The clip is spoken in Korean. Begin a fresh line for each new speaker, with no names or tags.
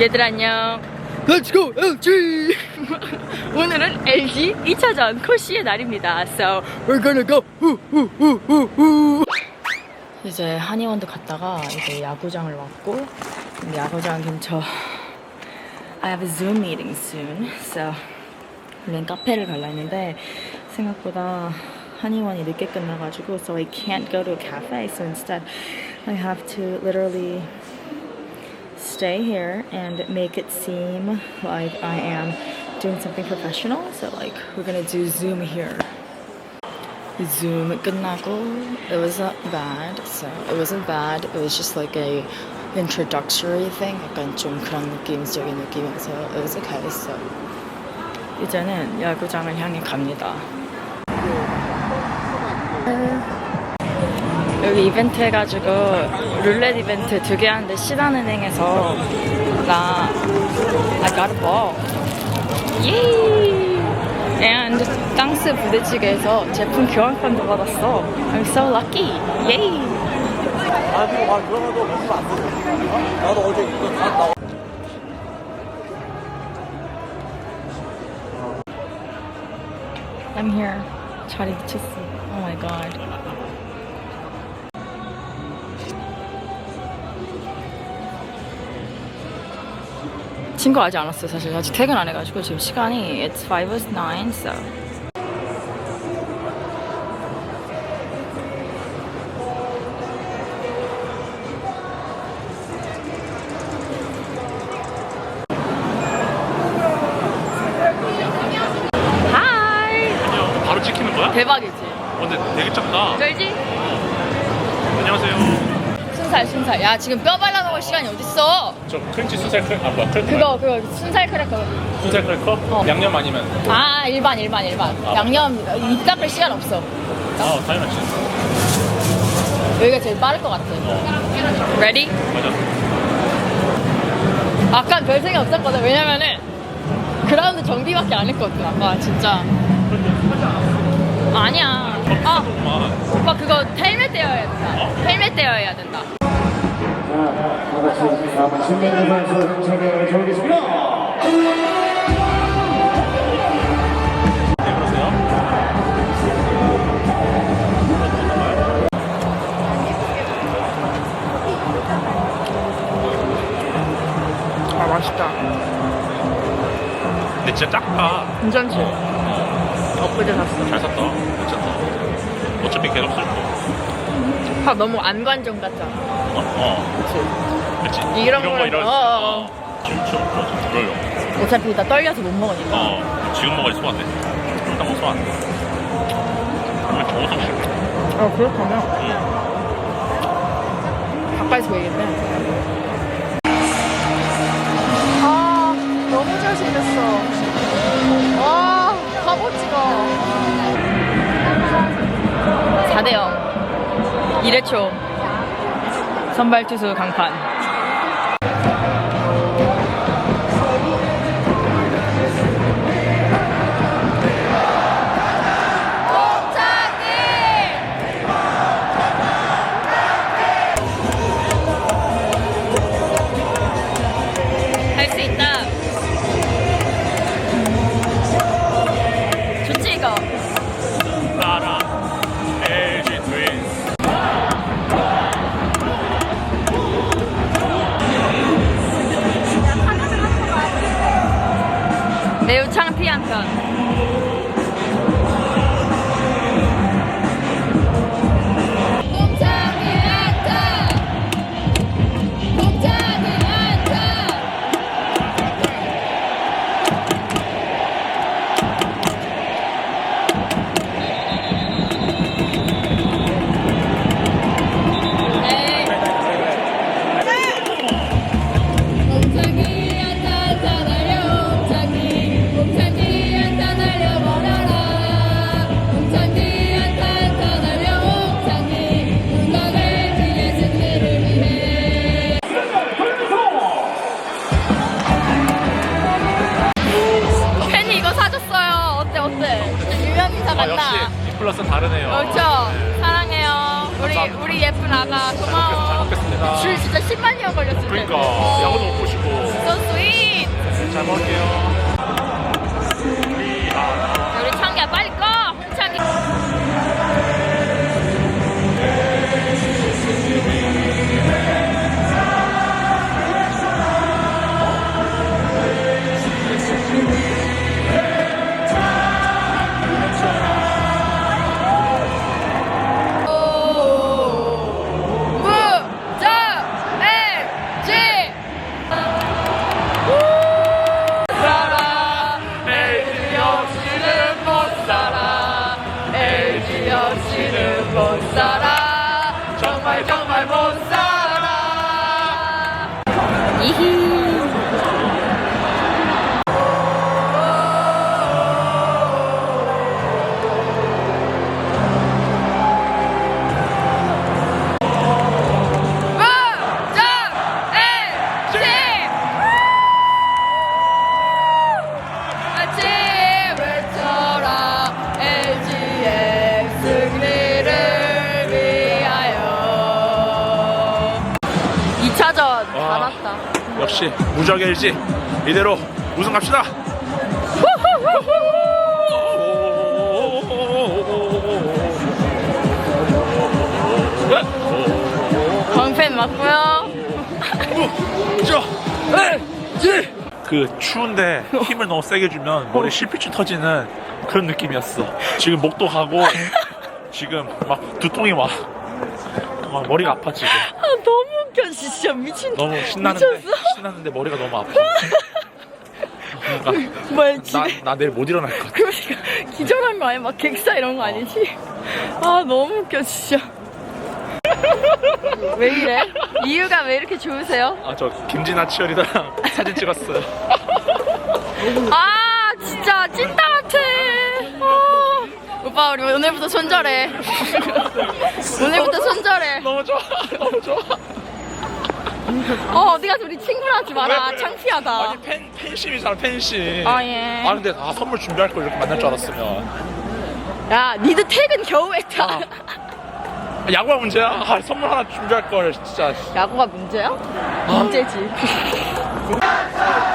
얘들 안녕.
Let's go LG!
오늘은 LG 2차전 코시의 날입니다. So
We're gonna go woo woo woo woo woo.
이제 한의원도 갔다가 이제 야구장을 왔고 야구장 근처 I have a Zoom meeting soon. So 원래는 카페를 갈라 했는데 생각보다 한의원이 늦게 끝나가지고 so I can't go to a cafe. So instead I have to literally stay here and make it seem like I am doing something professional. So like we're gonna do Zoom here. Zoom 끝나고 it wasn't bad. So it wasn't bad. It was just like a introductory thing. 약간 좀 그런 느낌적인 느낌이어서 it was okay. So 이제는 야구장을 향해 갑니다. 여기 이벤트 해가지고 룰렛 이벤트 두 개 하는데 신한은행에서 나 I got a ball. 예이! And 땅스 부대찌개에서 제품 교환권도 받았어. I'm so lucky.
아니, 아, 그러나도 먹으면 안 돼. 나도 어제 이거 다 나.
I'm here. 자리 미쳤어. Oh my god. 친구 아직 안 왔어요 사실 아직 퇴근 안 해가지고 지금 시간이 it's 5 past 9 so
바로 찍히는 거야?
대박이지
어, 근데 되게 작다.
쩔지?
안녕하세요.
순살 순살 야 지금 뼈 발라먹을 시간이 어딨어
저 크림치 순살 크래, 아 뭐야 크래커?
그거 그거 순살 크래커
순살 크래커?
어.
양념 아니면?
아 일반 일반 일반
아.
양념 입 닦을 시간 없어
아 당연하지.
여기가 제일 빠를 것 같아
어
Ready?
맞아.
아까 별 생각 없었거든 왜냐면은 그라운드 정비밖에 안 했거든 아까 진짜 아니야 아
엄마.
오빠 그거 헬멧 떼어야 된다 헬멧 떼어야 된다
다 같이 남은 선수?
아 맛있다
근데 진짜 작다.
괜찮지? 엊그제 샀어
잘 샀다. 괜찮다.
아 너무 안관종 같잖아
어, 어. 그치.
이런
거
걸-
이런.
어, 어.
지금 좀 그러죠. 그러려.
어차피 다 떨려서 못 먹으니까
어. 지금 먹어야 소화돼. 좀 이따 먹어 소화 안 돼. 그러면 저어서 싫어.
어 그렇다면 가까이서 보이겠네 아 너무 잘생겼어 와 1회 초 선발 투수 강판
Литвиненка. 아
같나?
역시 이 플러스는 다르네요.
그렇죠. 사랑해요. 우리 우리 예쁜 아가
잘
고마워.
먹겠습니다.
줄 진짜 10만 년 걸렸을 때.
그러니까 야구도 먹고 싶고
So sweet. 이히. 무정일지 같이 외쳐라 LG의 승리를 위하여 2차전 다 났다
역시 무적 LG 이대로 우승 갑시다.
광팬 맞고요.
그 추운데 힘을 너무 세게 주면 머리 실핏줄 터지는 그런 느낌이었어. 지금 목도 가고 지금 막 두통이 와. 막 머리가 아파 지금.
아, 너무 웃겨 진짜 미친.
너무 신나는데
미쳤어?
신나는데 머리가 너무 아파.
집에
나, 나 내일 못 일어날 것 같아.
그러니까 기절한 거 아니야? 막 객사 이런 거 아니지? 아 너무 웃겨 진짜. 왜 이래? 이유가 왜 이렇게 좋으세요?
아 저 김진아 치어리더랑 사진 찍었어요.
아 진짜 찐따 같아. 아. 오빠 우리 오늘부터 손절해. 오늘부터 손절해.
너무 좋아, 너무 좋아.
어 가서 우리 친구라 하지 마라.
왜?
창피하다.
아니 팬 팬심이잖아 팬심.
아, 예.
아 근데 아 선물 준비할 걸 이렇게 만날 줄 알았으면.
야 니들 퇴근 겨우 했다.
아. 야구가 문제야. 아, 선물 하나 준비할 걸 진짜.
야구가 문제야? 문제지.